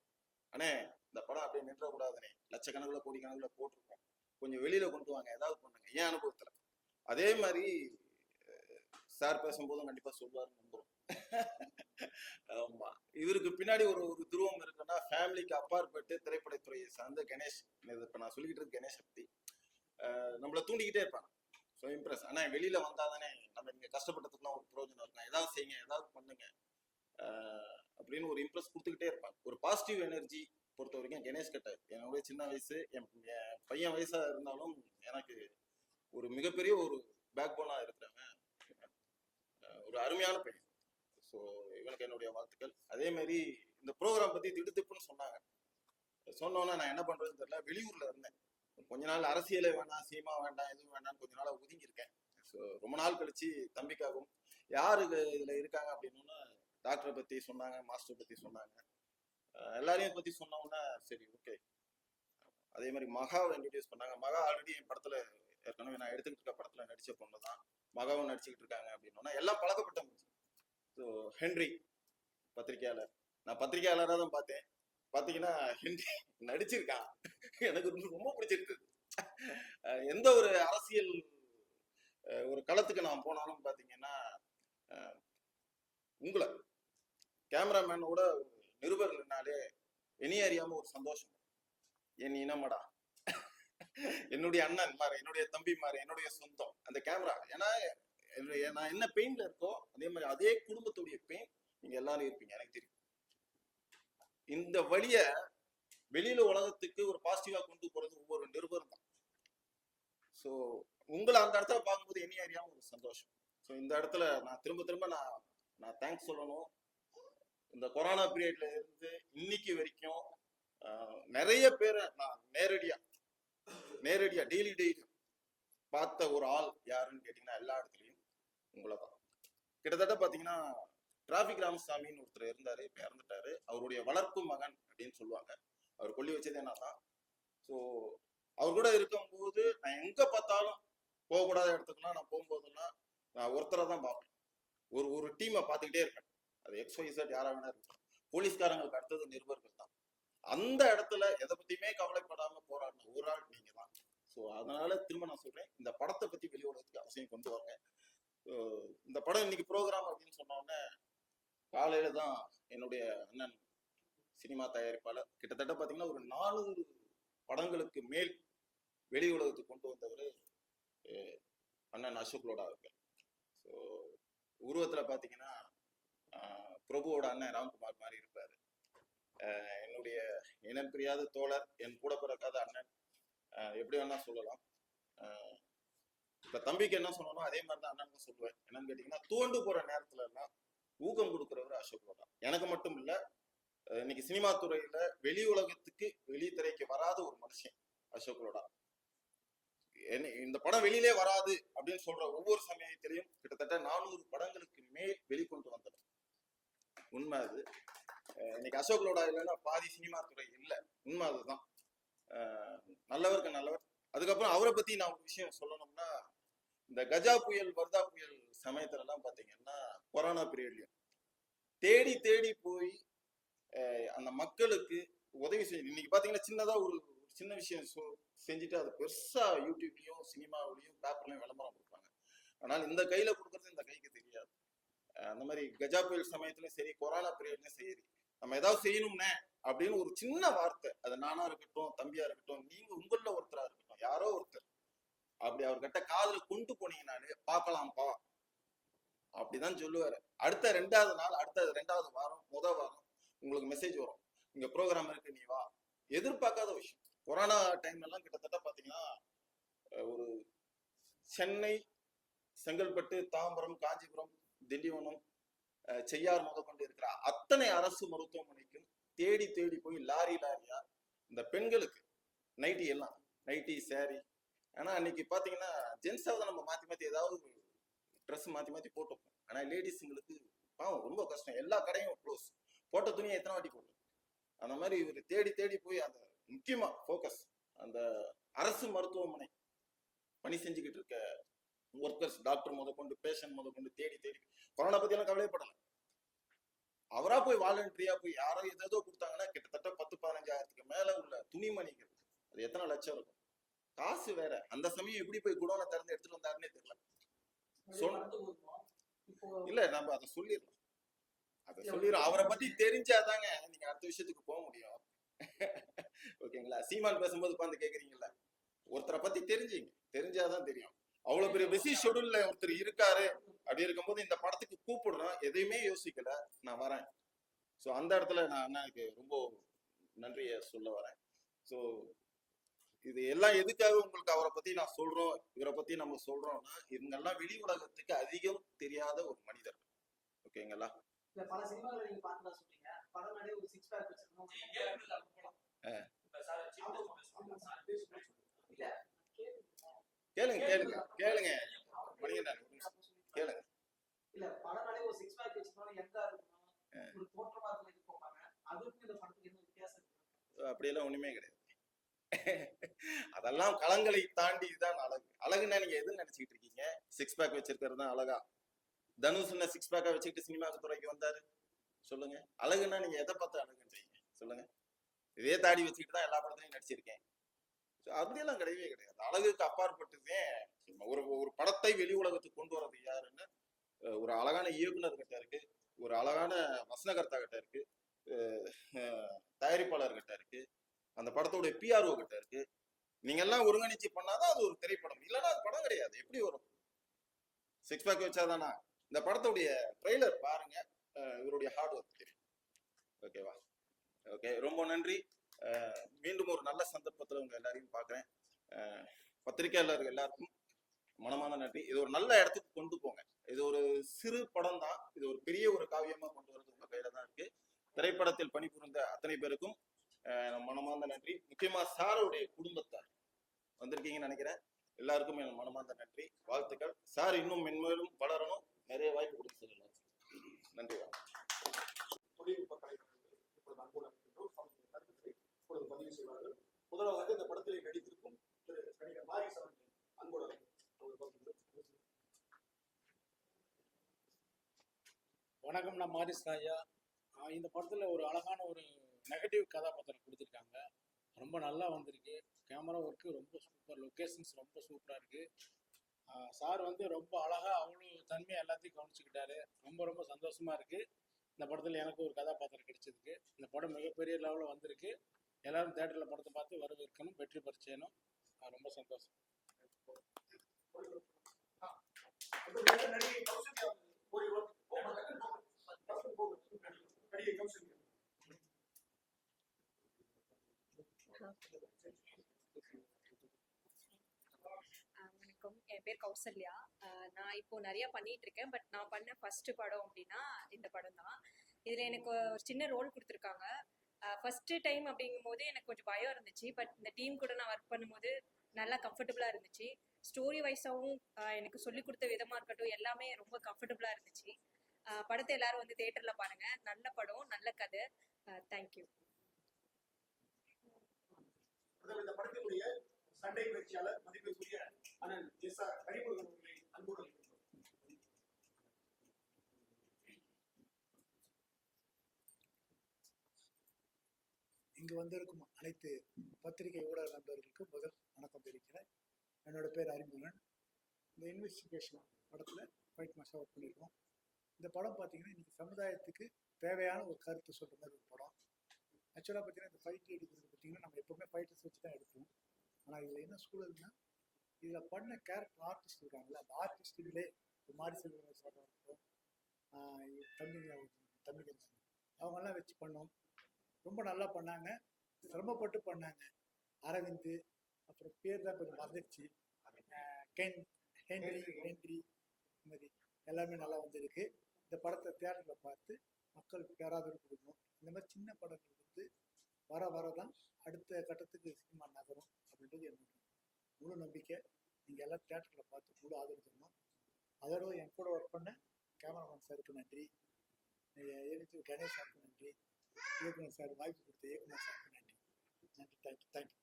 அண்ணே இந்த படம் அப்படியே நின்ற கூடாதுனே லட்சக்கணக்குல கோடி கணக்குல போட்டிருக்கோம். கொஞ்சம் வெளியில கொண்டு வாங்க. ஏதாவது பண்ணுங்க. ஏன் அனுபவத்துல. அதே மாதிரி சார் பேசும்போதும் கண்டிப்பா சொல்லுவாரு நம்புறோம். ஆமா. இவருக்கு பின்னாடி ஒரு ஒரு துருவம் இருக்குன்னா ஃபேமிலிக்கு அப்பாற்பட்டு திரைப்படத்துறையை சார்ந்த கணேஷ். இப்ப நான் சொல்லிக்கிட்டு கணேஷ் சக்தி. நம்மளை நம்மள தூண்டிக்கிட்டே இருப்பாங்க ஸோ இம்ப்ரெஸ் ஆனா வெளியில வந்தாதானே நம்ம இங்க கஷ்டப்பட்டதுக்குலாம் ஒரு பிரயோஜனம் இருக்கும். ஏதாவது செய்யுங்க. ஏதாவது பண்ணுங்க. அப்படின்னு ஒரு இம்ப்ரெஸ் கொடுத்துக்கிட்டே இருப்பாங்க ஒரு பாசிட்டிவ் எனர்ஜி பொறுத்த வரைக்கும் கணேஷ் கிட்ட. என்னுடைய சின்ன வயசு என் என் பையன் வயசா இருந்தாலும் எனக்கு ஒரு மிகப்பெரிய ஒரு பேக் போனா இருக்கிறவன் ஒரு அருமையான பையன். ஸோ இவனுக்கு என்னுடைய வாழ்த்துக்கள். அதே மாதிரி இந்த ப்ரோக்ராம் பத்தி திடுத்துப்புன்னு சொன்னாங்க. சொன்னோன்னே நான் என்ன பண்றதுன்னு தெரியல. வெளியூர்ல இருந்தேன். கொஞ்ச நாள் அரசியலே வேண்டாம் சீமா வேண்டாம் எதுவும் வேண்டாம்னு கொஞ்ச நாள் ஒதுங்கி இருக்கேன் ஸோ ரொம்ப நாள் கழிச்சு தம்பிக்காகவும் யாரு இதில் இதுல இருக்காங்க அப்படின்னா டாக்டரை பத்தி சொன்னாங்க மாஸ்டர் பத்தி சொன்னாங்க. எல்லாரையும் பத்தி சொன்னோம்னா சரி ஓகே அதே மாதிரி மகாவை இன்ட்ரடியூஸ் பண்ணாங்க. மகா ஆல்ரெடி என் படத்துல ஏற்கனவே நான் எடுத்துக்கிட்டு இருக்க படத்துல நடிச்ச பொண்ணு தான். மகாவும் நடிச்சுக்கிட்டு இருக்காங்க அப்படின்னா எல்லாம் பழக்கப்பட்டவங்க. ஸோ ஹென்றி பத்திரிகையாளர் நான் பத்திரிகையாளராக தான் பார்த்தேன். பார்த்தீங்கன்னா ஹென்றி நடிச்சிருக்கான். எனக்கு ரொம்ப- ரொம்ப பிடிச்சிருக்கு. எந்த ஒரு அரசியல் ஒரு களத்துக்கு நான் போனாலும் பார்த்தீங்கன்னா உங்களை கேமராமேனோட நிருபர்கள்னாலே இனி அறியாம ஒரு சந்தோஷம். என் இனமடா. என்னுடைய அண்ணன் மாறு என்னுடைய தம்பி மாறு என்னுடைய சொந்தம் அந்த கேமரா. ஏன்னா என்னுடைய- நான் என்ன பெயின்ல இருக்கோ அதே மாதிரி அதே குடும்பத்துடைய பெயின் நீங்க எல்லாரும் இருப்பீங்க எனக்கு தெரியும். இந்த வழிய வெளியில உலகத்துக்கு ஒரு பாசிட்டிவா கொண்டு போறது ஒவ்வொரு நிருபரும் தான். ஸோ உங்களை அந்த இடத்துல பார்க்கும்போது இனி அறியாம ஒரு சந்தோஷம். ஸோ இந்த இடத்துல நான் திரும்ப திரும்ப நான் நான் தேங்க்ஸ் சொல்லணும். இந்த கொரோனா பீரியட்ல இருந்து இன்னைக்கு வரைக்கும் நிறைய பேரை நான் நேரடியா நேரடியா டெய்லி டெய்லி பார்த்த ஒரு ஆள் யாருன்னு கேட்டீங்கன்னா எல்லா இடத்துலையும் உங்களை தான். கிட்டத்தட்ட பார்த்தீங்கன்னா டிராஃபிக் ராமசாமின்னு ஒருத்தர் இருந்தாரு இப்போ இறந்துட்டாரு அவருடைய வளர்ப்பு மகன் அப்படின்னு சொல்லுவாங்க. அவர் கொல்லி வச்சதே நான் தான் ஸோ அவர் கூட இருக்கும்போது நான் எங்க பார்த்தாலும் போகக்கூடாத இடத்துக்குலாம் நான் போகும்போதுன்னா நான் ஒருத்தரை தான் பார்ப்பேன். ஒரு ஒரு டீமை பார்த்துக்கிட்டே இருப்பேன். அது எக்ஸ்ஒய்சட் யாராக யாரா வேணா இருக்கும் போலீஸ்காரங்களுக்கு அடுத்தது நிருபர்கள் தான். அந்த இடத்துல எதை பத்தியுமே கவலைப்படாம போராடின ஒரு ஆள் நீங்க தான் ஸோ அதனால திரும்ப நான் சொல்றேன் இந்த படத்தை பத்தி வெளியூடத்துக்கு அவசியம் கொண்டு வாங்க. இந்த படம் இன்னைக்கு ப்ரோக்ராம் அப்படின்னு சொன்னோடனே காலையில தான் என்னுடைய அண்ணன் சினிமா தயாரிப்பாளர் கிட்டத்தட்ட பாத்தீங்கன்னா ஒரு நானூறு படங்களுக்கு மேல் வெளி உலகத்துக்கு கொண்டு வந்தவர் அண்ணன் அசோக் லோடா அவர்கள். ஸோ உருவத்தில் பார்த்தீங்கன்னா பிரபுவோட அண்ணன் ராம்குமார் மாதிரி இருப்பாரு. ஆஹ், என்னுடைய இனம் பிரியாத தோழர் என் கூட பிறக்காத அண்ணன். எப்படி வேணா சொல்லலாம். ஆஹ், இப்ப தம்பிக்கு என்ன சொல்லணும் அதே மாதிரி தான் அண்ணனுக்கும் சொல்லுவேன். என்னன்னு கேட்டீங்கன்னா தோண்டு போற நேரத்துல எல்லாம் ஊக்கம் கொடுக்குறவர் அசோக் தான் எனக்கு மட்டும் இல்ல இன்னைக்கு சினிமா துறையில வெளி உலகத்துக்கு வெளி திரைக்கு வராத ஒரு மனுஷன் அசோக் லோடா என்ன இந்த படம் வெளியிலே வராது அப்படின்னு சொல்ற ஒவ்வொரு சமயத்திலையும் கிட்டத்தட்ட நானூறு படங்களுக்கு மேல் வெளிக்கொண்டு வந்தவர். உண்மை அது. இன்னைக்கு அசோக் லோடா இல்லைன்னா பாதி சினிமா துறை இல்லை. உண்மை அதுதான். நல்லவருக்கு நல்லவர். அதுக்கப்புறம் அவரை பத்தி நான் ஒரு விஷயம் சொல்லணும்னா இந்த கஜா புயல் வர்தா புயல் சமயத்துல எல்லாம் பாத்தீங்கன்னா கொரோனா பீரியட்லயும் தேடி தேடி போய் அஹ் அந்த மக்களுக்கு உதவி செஞ்சு இன்னைக்கு பாத்தீங்கன்னா சின்னதா ஒரு சின்ன விஷயம் செஞ்சுட்டு அது பெருசா யூடியூப்லயும் சினிமாவிலையும் பேப்பர்லயும் விளம்பரம் கொடுப்பாங்க. ஆனால் இந்த கையில கொடுக்கறது இந்த கைக்கு தெரியாது. அந்த மாதிரி கஜா புயல் சமயத்துலயும் சரி கொரோனா பீரியட்லயும் சரி நம்ம ஏதாவது செய்யணும்னே அப்படின்னு ஒரு சின்ன வார்த்தை அது நானா இருக்கட்டும் தம்பியா இருக்கட்டும் நீங்க உங்கள ஒருத்தரா இருக்கட்டும் யாரோ ஒருத்தர் அப்படி அவர்கிட்ட காதல கொண்டு போனீங்கனாலே பார்க்கலாம்ப்பா. அப்படிதான் சொல்லுவாரு. அடுத்த ரெண்டாவது நாள் அடுத்த ரெண்டாவது வாரம் முத வாரம் உங்களுக்கு மெசேஜ் வரும். இங்க ப்ரோக்ராம் இருக்கு நீ வா. எதிர்பார்க்காத விஷயம். கொரோனா டைம்ல எல்லாம் கிட்டத்தட்ட பாத்தீங்கன்னா ஒரு சென்னை செங்கல்பட்டு தாம்பரம் காஞ்சிபுரம் திண்டிவனம் செய்யார் முதற்கொண்டு இருக்கிற அத்தனை அரசு மருத்துவமனைக்கும் தேடி தேடி போய் லாரி லாரியா இந்த பெண்களுக்கு நைட்டி எல்லாம் நைட்டி சேரீ ஆனா அன்னைக்கு பாத்தீங்கன்னா ஜென்ஸாவது நம்ம மாத்தி மாத்தி ஏதாவது ட்ரெஸ் மாத்தி மாத்தி போட்டுப்போம் ஆனா லேடிஸுங்களுக்கு பாவம் ரொம்ப கஷ்டம். எல்லா கடையும் க்ளோஸ் போட்ட துணியை எத்தனை வாட்டி போட்டோம் அந்த மாதிரி இவர் தேடி தேடி போய் அந்த முக்கியமா ஃபோக்கஸ் அந்த அரசு மருத்துவமனை பணி செஞ்சுக்கிட்டு இருக்க ஒர்க்கர்ஸ் டாக்டர் முதற்கொண்டு பேஷண்ட் முதற்கொண்டு தேடி தேடி. கொரோனா பத்தி எல்லாம் கவலைப்படல. அவரா போய் வாலண்டரியா போய் யாரோ ஏதோ கொடுத்தாங்கன்னா கிட்டத்தட்ட பத்து பதினஞ்சாயிரத்துக்கு மேல உள்ள துணிமணிகள். அது எத்தனை லட்சம் இருக்கும். காசு வேற. அந்த சமயம் எப்படி போய் குடோனை திறந்து எடுத்துட்டு வந்தாருன்னே தெரியல. இல்ல நம்ம அதை சொல்லிடலாம். அதை சொல்லிடுறோம் அவரை பத்தி தெரிஞ்சாதாங்க நீங்க அடுத்த விஷயத்துக்கு போக முடியும். ஓகேங்களா? சீமான் பேசும்போது உட்காந்து கேக்குறீங்கல்ல. ஒருத்தரை பத்தி தெரிஞ்சுங்க. தெரிஞ்சாதான் தெரியும். அவ்வளவு பெரிய பிஸி ஷெடியூல்ல ஒருத்தர் இருக்காரு அப்படி இருக்கும்போது இந்த படத்துக்கு கூப்பிடுறோம் எதையுமே யோசிக்கல நான் வரேன் ஸோ அந்த இடத்துல நான் அண்ணனுக்கு ரொம்ப நன்றியை சொல்ல வரேன் ஸோ இது எல்லாம் எதுக்காக உங்களுக்கு அவரை பத்தி நான் சொல்றோம் இவரை பத்தி நம்ம சொல்றோம்னா இவங்கெல்லாம் வெளி உலகத்துக்கு அதிகம் தெரியாத ஒரு மனிதர் ஓகேங்களா இல்ல பல சினிமாக்களை நீங்க பார்த்ததா சொன்னீங்க படம் நடைய ஒரு சிக்ஸ் பேக் வச்சிருக்கோம் ஆ. இல்ல கேளுங்க கேளுங்க கேளுங்க மணிகண்டன் ஒரு நிமிஷம். கேளுங்க இல்ல படம் நடைய ஒரு சிக்ஸ் பேக் வச்சிருக்கோம் எங்க இருக்கணும் ஒரு தோற்றமா இருக்கிறது போவாங்க அதுக்கும் இந்த படத்துக்கு என்ன வித்தியாசம் இருக்கு அப்படியெல்லாம் ஒண்ணுமே கிடையாது அதெல்லாம் தாண்டி தான் அழகு. அழகுன்னா நீங்க எது நினைச்சுக்கிட்டு இருக்கீங்க? சிக்ஸ் பேக் வச்சிருக்கிறது தான் அழகா. தனுஷ் என்ன சிக்ஸ் பேக்கா வச்சுக்கிட்டு சினிமா துறைக்கு வந்தாரு? சொல்லுங்க. அழகுன்னா நீங்க எதை பார்த்து அழகுன்றீங்க? சொல்லுங்க. இதே தாடி வச்சுக்கிட்டு தான் எல்லா படத்துலையும் நடிச்சிருக்கேன். அப்படியெல்லாம் கிடையவே கிடையாது. அழகுக்கு அப்பாற்பட்டதே ஒரு ஒரு படத்தை வெளி உலகத்துக்கு கொண்டு வர்றது யாருன்னு ஒரு அழகான இயக்குனர் கிட்ட இருக்கு. ஒரு அழகான வசனகர்த்தா கிட்ட இருக்கு. தயாரிப்பாளர் கிட்ட இருக்கு. அந்த படத்தோட பிஆர்ஓ கிட்ட இருக்கு. நீங்க எல்லாம் ஒருங்கிணைச்சு பண்ணாதான் அது ஒரு திரைப்படம். இல்லைன்னா அது படம் கிடையாது. எப்படி வரும்? சிக்ஸ் பேக் வச்சாதானா? இந்த படத்துடைய ட்ரெய்லர் பாருங்க. இவருடைய ஹார்ட் ஒர்க் தெரியும். ஓகேவா ஓகே ரொம்ப நன்றி. அஹ் மீண்டும் ஒரு நல்ல சந்தர்ப்பத்தில் உங்க எல்லாரையும் பார்க்குறேன். பத்திரிகையாளர்கள் எல்லாருக்கும் மனமான நன்றி. இது ஒரு நல்ல இடத்துக்கு கொண்டு போங்க. இது ஒரு சிறு படம் தான். இது ஒரு பெரிய ஒரு காவியமா கொண்டு வரது உங்க கையில தான் இருக்கு. திரைப்படத்தில் பணிபுரிந்த அத்தனை பேருக்கும் மனமார்ந்த நன்றி. முக்கியமா சாருடைய குடும்பத்தார் வந்திருக்கீங்கன்னு நினைக்கிறேன். எல்லாருக்கும் என் மனமார்ந்த நன்றி. வாழ்த்துக்கள். சார் இன்னும் மென்மேலும் வளரணும். நிறைய வாய்ப்பு கொடுத்து சொல்லலாம் நன்றி. வணக்கம் தொழில்நுட்ப கலைஞர்கள் இப்பொழுது பதிவு செய்வார்கள். முதலாவதாக இந்த படத்திலே நடித்திருக்கும் திரு நடிகர் மாரிஸ் அவர்கள் வணக்கம் நான் மாரிஸ் ஆஹ் இந்த படத்தில் ஒரு அழகான ஒரு நெகட்டிவ் கதாபாத்திரம் கொடுத்துருக்காங்க. ரொம்ப நல்லா வந்திருக்கு. கேமரா ஒர்க்கு ரொம்ப சூப்பர் லொக்கேஷன்ஸ் ரொம்ப சூப்பராக இருக்குது சார் வந்து ரொம்ப அழகாக அவ்வளோ தன்மையாக எல்லாத்தையும் கவனிச்சுக்கிட்டாரு. ரொம்ப ரொம்ப சந்தோஷமாக இருக்குது இந்த படத்தில் எனக்கு ஒரு கதாபாத்திரம் கிடைச்சதுக்கு. இந்த படம் மிகப்பெரிய லெவலில் வந்திருக்கு. எல்லாரும் தேட்டரில் படத்தை பார்த்து வரவேற்கணும் வெற்றி பெற ரொம்ப சந்தோஷம். நடிகை கௌசல்யா ஒரு வார்த்தை. போங்க, டக்குனு போங்க. டக்குனு போங்க. நடிகை கௌசல்யா ஆஹ் வணக்கம் என் பேர் கௌசல்யா. நான் இப்போ நிறைய பண்ணிட்டு இருக்கேன் பட் நான் பண்ண ஃபர்ஸ்ட் படம் அப்படின்னா இந்த படம் தான். இதில் எனக்கு ஒரு சின்ன ரோல் கொடுத்துருக்காங்க. ஃபர்ஸ்ட் டைம் அப்படிங்கும்போது எனக்கு கொஞ்சம் பயம் இருந்துச்சு. பட் இந்த டீம் கூட நான் ஒர்க் பண்ணும்போது நல்லா கம்ஃபர்டபுளாக இருந்துச்சு. ஸ்டோரி வைஸாகவும் எனக்கு சொல்லிக் கொடுத்த விதமாக இருக்கட்டும் எல்லாமே ரொம்ப கம்ஃபர்டபுளாக இருந்துச்சு. படத்தை எல்லாரும் வந்து தேட்டரில் பாருங்கள் நல்ல படம் நல்ல கதை. தேங்க்யூ சண்டை பயிற்சியாளர் மதிப்பிற்குரிய அண்ணன் எஸ் ஆர் அவர்களை இங்கு வந்திருக்கும் அனைத்து பத்திரிகை ஊடக நண்பர்களுக்கும் முதல் வணக்கம் தெரிவிக்கிறேன். என்னோட பேர் அறிமுகன். இந்த இன்வெஸ்டிகேஷன் படத்தில் ஃபைட் மாஸ்டர் ஒர்க் பண்ணியிருக்கோம் இந்த படம் பார்த்தீங்கன்னா இன்றைக்கி சமுதாயத்துக்கு தேவையான ஒரு கருத்து சொல்கிற மாதிரி ஒரு படம். ஆக்சுவலாக பார்த்தீங்கன்னா இந்த ஃபைட் எடுக்கிறது பார்த்தீங்கன்னா நம்ம எப்போவுமே ஃபைட்டர்ஸ் வச்சு தான் எடுப்போம். ஆனால் இதில் என்ன சூழல்னா இதில் பண்ண கேரக்டர் ஆர்டிஸ்ட் இருக்காங்கல்ல அந்த ஆர்டிஸ்ட்டுகளே இப்போ மாரி செல்வராஜ் சார் தமிழ் தமிழ் அவங்கெல்லாம் வச்சு பண்ணோம். ரொம்ப நல்லா பண்ணாங்க. சிரமப்பட்டு பண்ணாங்க. அரவிந்த் அப்புறம் பேர் தான் கொஞ்சம் மறந்துடுச்சு. கென் ஹென்ரி ஹென்ரி இந்த மாதிரி எல்லாமே நல்லா வந்திருக்கு. இந்த படத்தை தேட்டரில் பார்த்து மக்களுக்கு பேராதரவு கொடுக்கணும். இந்த மாதிரி சின்ன படங்கள் வந்து வர வர தான் அடுத்த கட்டத்துக்கு சினிமா நகரும் அப்படின்றது என்னோட முழு நம்பிக்கை. நீங்கள் எல்லாம் தேட்டரில் பார்த்து முழு ஆதரவு தரணும். அதோட என் கூட ஒர்க் பண்ண கேமராமேன் சாருக்கு நன்றி. எழுத்து கணேஷ் சாருக்கு நன்றி. இயக்குனர் சார் வாய்ப்பு கொடுத்த இயக்குனர் சாருக்கு நன்றி. நன்றி. தேங்க்யூ தேங்க்யூ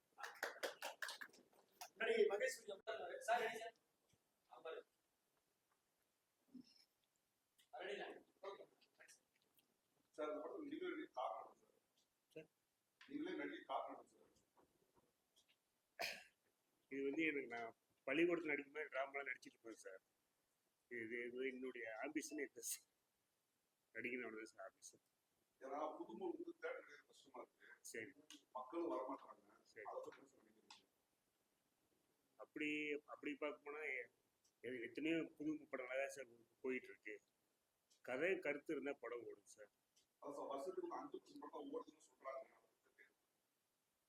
நடிகை மகேஸ்வரி அவர்கள் சார் ரெடி சார் அம்பர் ரெடி ஓகே சார் இந்த படத்தில் நீங்களே நடிக்க காரணம் சார் நீங்களே நடிக்க காரணம் சார் இது வந்து எனக்கு நான் பள்ளிக்கூடத்தில் நடிக்கும்போது ட்ராமாலாம் நடிச்சிட்டு இருப்பேன் சார் இது இது என்னுடைய ஆம்பிஷனே இது சார் நடிக்கணும் சார் ஆம்பிஷன் சரி. மக்களும் வரமாட்டாங்க. சரி. அப்படி அப்படி பார்க்க போனால் எத்தனையோ புது படங்களாக தான் சார் போயிட்டு இருக்கு கதை கருத்து இருந்தால் படம் ஓடும் சார் படம்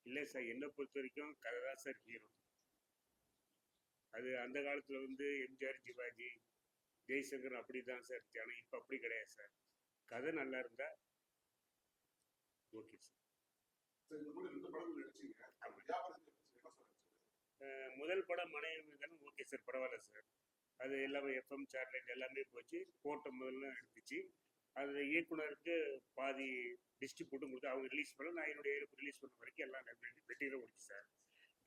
இல்லை சார் என்னை பொறுத்த வரைக்கும் கதை தான் சார் ஹீரோ அது அந்த காலத்தில் வந்து எம்ஜிஆர் சிவாஜி ஜெய்சங்கர் அப்படி தான் சார். ஆனால் இப்போ அப்படி கிடையாது சார். கதை நல்லா இருந்தால் ஓகே சார். முதல் படம் மனைவி தானே ஓகே சார் பரவாயில்ல சார். அது எல்லாமே எஃப்எம் சேட்டலைட் எல்லாமே போச்சு. போட்ட முதல்ல எடுத்துச்சு. அது இயக்குனருக்கு பாதி டிஸ்ட்ரிபியூட்டும் கொடுத்து அவங்க ரிலீஸ் பண்ண நான் என்னுடைய ரிலீஸ் பண்ண வரைக்கும் எல்லாம் வெட்டியில் ஓடிச்சு சார்.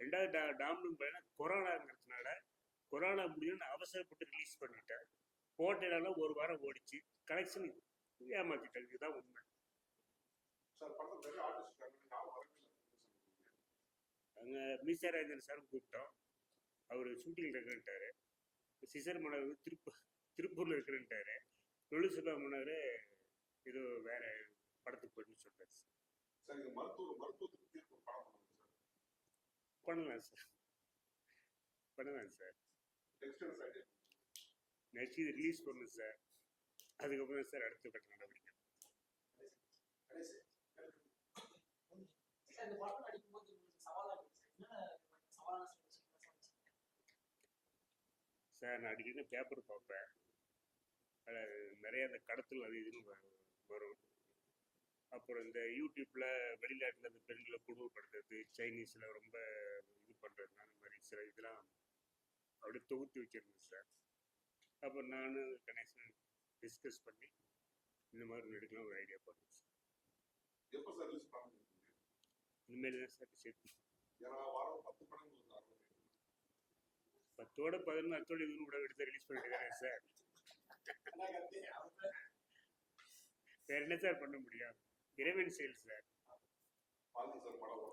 ரெண்டாவது டா டாம்னு பார்த்தீங்கன்னா கொரோனாங்கிறதுனால கொரோனா முடியும் நான் அவசரப்பட்டு ரிலீஸ் பண்ணிட்டேன். போட்டனால ஒரு வாரம் ஓடிச்சு. கலெக்ஷன் ஏமாத்திட்டேன். இதுதான் உண்மை. அங்கே மீசாராஜன் சார் கூப்பிட்டோம். அவர் ஷூட்டிங்கில் இருக்கிறன்ட்டாரு. சிசர் மன்னர் திருப்பூர் திருப்பூரில் இருக்கிறன்ட்டாரு. தொழில்சுபா மன்னர் ஏதோ வேற படத்துக்கு போயிட்டு சொல்றாரு சார். மருத்துவ மருத்துவத்துக்கு தீர்ப்பு ஒரு படம் பண்ணுங்க சார் பண்ணலாம் சார். பண்ணலாம் சார். நெக்ஸ்ட் இது ரிலீஸ் பண்ணணும் சார். அதுக்கப்புறம் தான் சார் அடுத்த கட்ட நடவடிக்கை. சார் இந்த நான் அடிக்கடி பேப்பர் பார்ப்பேன். அதில் நிறைய அந்த கடத்தல் அது இதுன்னு வரும். அப்புறம் இந்த யூடியூப்ல வெளிநாட்டில் அந்த பெண்களை கொடுமைப்படுத்துறது சைனீஸில் ரொம்ப இது பண்ணுறது அந்த மாதிரி சில இதெல்லாம் அப்படியே தொகுத்து வச்சிருந்தேன் சார் அப்போ நான் கணேசன் டிஸ்கஸ் பண்ணி இந்த மாதிரி நடிக்கலாம் ஒரு ஐடியா பண்ணேன் சார் எப்போ சார் ரிலீஸ் பண்ண இனிமேல் தான் சார் சேர்த்து பத்தோட பதினொன்று அத்தோட இதுன்னு கூட எடுத்து ரிலீஸ் பண்ணிட்டு சார் வேற என்ன சார் பண்ண முடியும்? இறைவன் செயல் சார் வாழ்ந்து சார் படம்